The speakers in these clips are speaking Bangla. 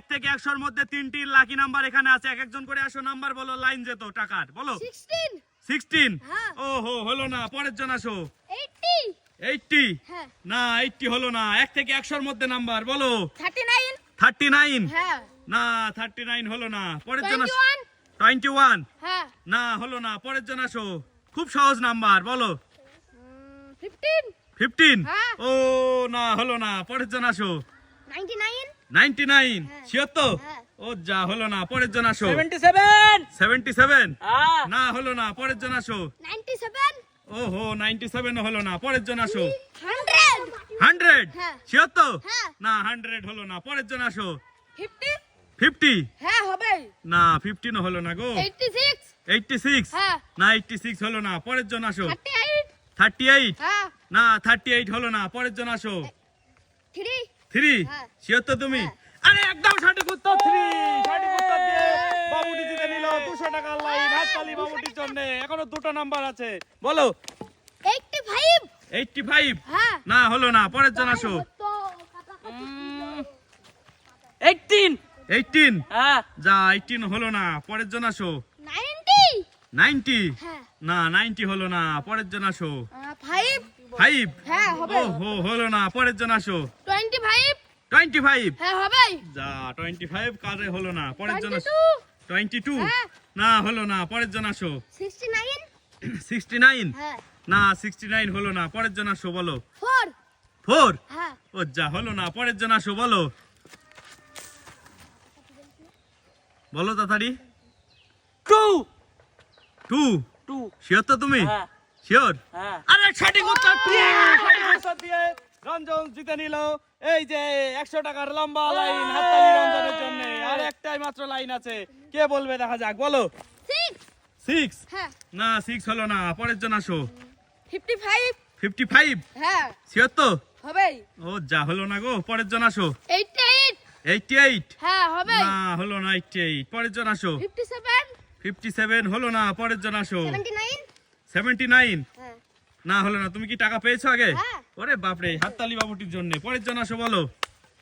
এক থেকে একশোর মধ্যে তিনটি লাকি নাম্বার এখানে আছে। এক একজন করে আসো নাম্বার বলো লাইন যেত টাকার বলো। সিক্সটিন হ্যাঁ। ও হো হলো না পরের জন আসো। এইটটি হ্যাঁ। না এইটটি হলো না এক থেকে একশোর মধ্যে নাম্বার বলো। থার্টি নাইন থার্টি নাইন হ্যাঁ। না থার্টি নাইন হলো না পরের জন আসো। টোয়েন্টি ওয়ান হ্যাঁ। না হলো না পরের জন আসো। খুব সহজ নাম্বার বলো। ফিফটিন ফিফটিন হ্যাঁ। ও না হলো না পরের জন আসো। নাইনটি নাইন নাইনটি নাইন হ্যাঁ। হ্যাঁ। ও যা হলো না পরের জন আসো। Seventy seven. হ্যাঁ। না হলো না পরের জন আসো। Ninety seven. ওহো নাইনটি সেভেন হলো না পরের জন আসো। হান্ড্রেড। না হান্ড্রেড হলো না পরের জন আসো। ফিফটি? হ্যাঁ হবে। না ফিফটিনও হলো না গো। Eighty six. হ্যাঁ। না এইটটি সিক্স হলো না পরের জন আসো। Thirty eight? হ্যাঁ। না থার্টি এইট হলো না পরের জন আসো। থ্রি। থ্রি হ্যাঁ। শিওর তো তুমি? হ্যাঁ। আরে একদম সঠিক উত্তর থ্রি সঠিক উত্তর দিয়ে বাবুটি জিতে নিল দুশো টাকার লাইন হাততালি বাবুটির জন্য। এখনও দুটো নাম্বার আছে। বলো। এইটটি ফাইভ এইটটি ফাইভ হ্যাঁ। না হলো না। পরের জন আসো। এইটিন এইটিন হ্যাঁ। যা এইটিন হলো না। পরের জন আসো। নাইনটি নাইনটি হ্যাঁ। না নাইনটি হলো না। পরের জন আসো। ফাইভ ফাইভ হ্যাঁ ও হো হলো না। পরের জন আসো। টোয়েন্টি ফাইভ হ্যাঁ হবে। যা টোয়েন্টি ফাইভ কারে হলো না। পরের জন টোয়েন্টি আসো টু হ্যাঁ। না হলো না পরের জন আসো। সিক্সটি নাইন সিক্সটি নাইন হ্যাঁ। না সিক্সটি নাইন হলো না পরের জন আসো বলো। ফোর ফোর হ্যাঁ। ও যা হলো না পরের জন আসো বলো। বলো তাড়াতাড়ি। টু টু টু শিওর তো তুমি? হ্যাঁ। শিওর হ্যাঁ। আরে সঠিক উত্তর সঠিক উত্তর। দিয়ে রঞ্জন জিতে নিল। এই যে একশো টাকার লম্বা লাইন হাততালি রঞ্জনের জন্য। আর একটাই মাত্র লাইন আছে। কে বলবে দেখা যাক বলো। সিক্স হ্যাঁ। না সিক্স হলো না। পরের জন আসো। ফিফটি ফাইভ ফিফটি ফাইভ হ্যাঁ। শিওর তো? হবে ও যা হলো না গো। পরের জন আসো। এইটটি এইট এইটটি এইট হ্যাঁ হবে না হলো না এইটটি এইট পরের জন আসো। ফিফটি সেভেন ফিফটি সেভেন হলো না। পরের জন আসো। সেভেন্টি নাইন সেভেন্টি নাইন হ্যাঁ। না হলো না। তুমি কি টাকা পেয়েছ আগে? হ্যাঁ। ওরে বাপরে হাততালি বাবুটির জন্য। পরের জন আসো বলো।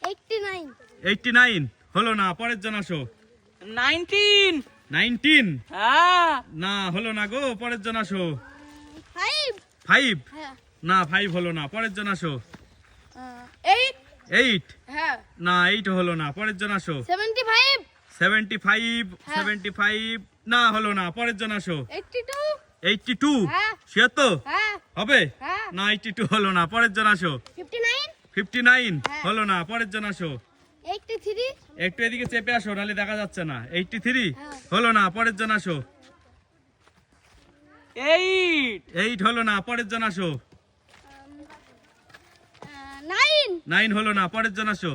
এইটটি নাইন এইটটি নাইন হলো না পরের জন আসো। নাইনটিন নাইনটিন হ্যাঁ। না হলো না গো পরের জন আসো। ফাইভ ফাইভ হ্যাঁ। না ফাইভ হলো না পরের জন আসো। এইট এইট হ্যাঁ। না এইট হলো না পরের জন আসো। সেভেন্টি ফাইভ সেভেন্টি ফাইভ হ্যাঁ। সেভেন্টি ফাইভ না হলো না পরের জন আসো। এইটটি টু এইটটি টু হ্যাঁ। শিওর তো হ্যাঁ। হবে? হ্যাঁ। না এইটটি টু হলো না পরের জন আসো। Fifty nine? হ্যাঁ। হলো না পরের জন আসো। একটু এদিকে চেপে আসো নাহলে দেখা যাচ্ছে না। এইটটি থ্রি হ্যাঁ। হলো না পরের জন আসো। এইট। এইট হলো না পরের জন আসো। নাইন। নাইন হলো না পরের জন আসো।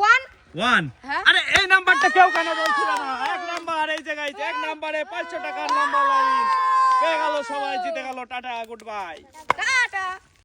ওয়ান। ওয়ান। হ্যাঁ। আরে এই নাম্বারটা কেউ কেন বলছিল না? এক নাম্বার এই জায়গায় এক নাম্বারে পাঁচশো টাকার লম্বা লাইন। পেয়ে গেল সবাই জিতে গেল টাটা গুড বাই। টা টাটা